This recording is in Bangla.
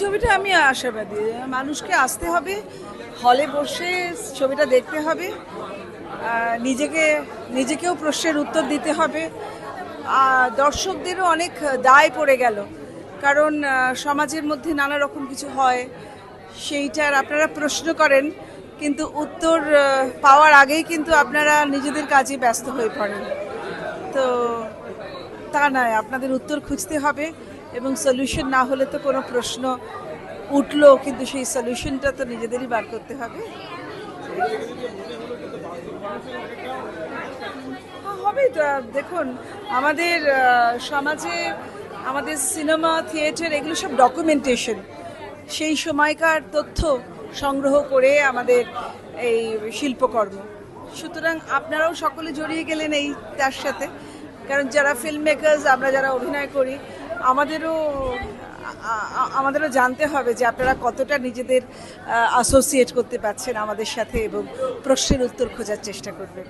ছবিটা আমি আশাবাদী। মানুষকে আসতে হবে, হলে বসে ছবিটা দেখতে হবে নিজেকে, নিজেকেও প্রশ্নের উত্তর দিতে হবে। দর্শকদেরও অনেক দায় পড়ে গেল, কারণ সমাজের মধ্যে নানা রকম কিছু হয়, সেইটার আপনারা প্রশ্ন করেন, কিন্তু উত্তর পাওয়ার আগেই কিন্তু আপনারা নিজেদের কাজে ব্যস্ত হয়ে পড়েন। তো তা নয়, আপনাদের উত্তর খুঁজতে হবে। এবং সলিউশন না হলে তো কোনো প্রশ্ন উঠল কিন্তু সেই সলিউশনটা তো নিজেদেরই বার করতে হবে। হ্যাঁ, হবেই তো। দেখুন আমাদের সমাজে আমাদের সিনেমা থিয়েটার এগুলো সব ডকুমেন্টেশন সেই সময়কার তথ্য সংগ্রহ করে আমাদের এই শিল্পকর্ম। সুতরাং আপনারাও সকলে জড়িয়ে গেলেন এই তার সাথে। কারণ যারা ফিল্ম মেকার্স আমরা যারা অভিনয় করি আমাদেরও আমাদেরও জানতে হবে যে আপনারা কতটা নিজেদের অ্যাসোসিয়েট করতে পারছেন আমাদের সাথে এবং প্রশ্নের উত্তর খোঁজার চেষ্টা করবেন।